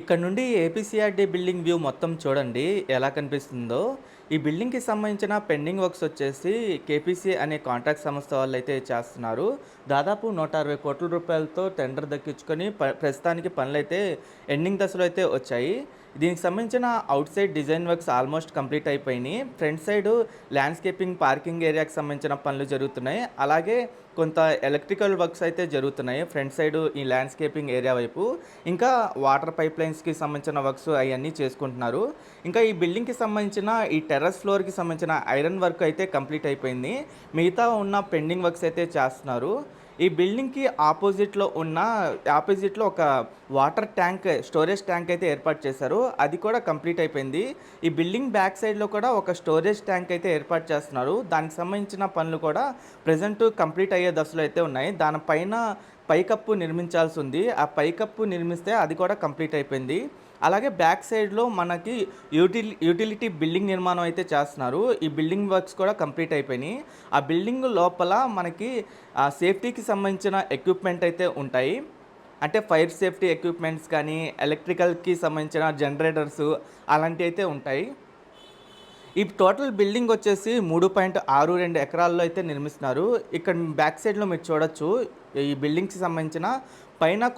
ఇక్కడ నుండి ఏపీసీఆర్డీ building view మొత్తం చూడండి ఎలా కనిపిస్తుందో. ఈ బిల్డింగ్కి సంబంధించిన పెండింగ్ వర్క్స్ వచ్చేసి కేపీసీ అనే కాంట్రాక్ట్ సంస్థ వాళ్ళు అయితే చేస్తున్నారు. దాదాపు నూట అరవై కోట్ల రూపాయలతో టెండర్ దక్కించుకొని ప్రస్తుతానికి పనులు అయితే ఎండింగ్ దశలో అయితే వచ్చాయి. దీనికి సంబంధించిన outside design works almost complete అయిపోయినాయి. ఫ్రంట్ సైడ్ ల్యాండ్స్కేపింగ్ పార్కింగ్ ఏరియాకి సంబంధించిన పనులు జరుగుతున్నాయి. అలాగే కొంత ఎలక్ట్రికల్ వర్క్స్ అయితే జరుగుతున్నాయి ఫ్రంట్ సైడ్ ఈ ల్యాండ్స్కేపింగ్ ఏరియా వైపు. ఇంకా వాటర్ పైప్ లైన్స్కి సంబంధించిన వర్క్స్ అవన్నీ చేసుకుంటున్నారు. ఇంకా ఈ బిల్డింగ్కి సంబంధించిన ఈ టెర్రస్ ఫ్లోర్కి సంబంధించిన ఐరన్ వర్క్ అయితే కంప్లీట్ అయిపోయింది. మిగతా ఉన్న పెండింగ్ వర్క్స్ అయితే చేస్తున్నారు. ఈ బిల్డింగ్కి ఆపోజిట్లో ఉన్న ఆపోజిట్లో ఒక వాటర్ ట్యాంక్ స్టోరేజ్ ట్యాంక్ అయితే ఏర్పాటు చేశారు. అది కూడా కంప్లీట్ అయిపోయింది. ఈ బిల్డింగ్ బ్యాక్ సైడ్లో కూడా ఒక స్టోరేజ్ ట్యాంక్ అయితే ఏర్పాటు చేస్తున్నారు. దానికి సంబంధించిన పనులు కూడా ప్రజెంట్ కంప్లీట్ అయ్యే దశలో అయితే ఉన్నాయి. దానిపైన పైకప్పు నిర్మించాల్సి ఉంది. ఆ పైకప్పు నిర్మిస్తే అది కూడా కంప్లీట్ అయిపోయింది. అలాగే బ్యాక్ సైడ్లో మనకి యూటిలి యూటిలిటీ బిల్డింగ్ నిర్మాణం అయితే చేస్తున్నారు. ఈ బిల్డింగ్ వర్క్స్ కూడా కంప్లీట్ అయిపోయినాయి. ఆ బిల్డింగ్ లోపల మనకి సేఫ్టీకి సంబంధించిన ఎక్విప్మెంట్ అయితే ఉంటాయి. అంటే ఫైర్ సేఫ్టీ ఎక్విప్మెంట్స్ కానీ ఎలక్ట్రికల్కి సంబంధించిన జనరేటర్స్ అలాంటివి అయితే ఉంటాయి. ఈ టోటల్ బిల్డింగ్ వచ్చేసి మూడు పాయింట్ ఆరు రెండు ఎకరాల్లో అయితే నిర్మిస్తున్నారు. ఇక్కడ బ్యాక్ సైడ్లో మీరు చూడొచ్చు. ఈ బిల్డింగ్కి సంబంధించిన పైన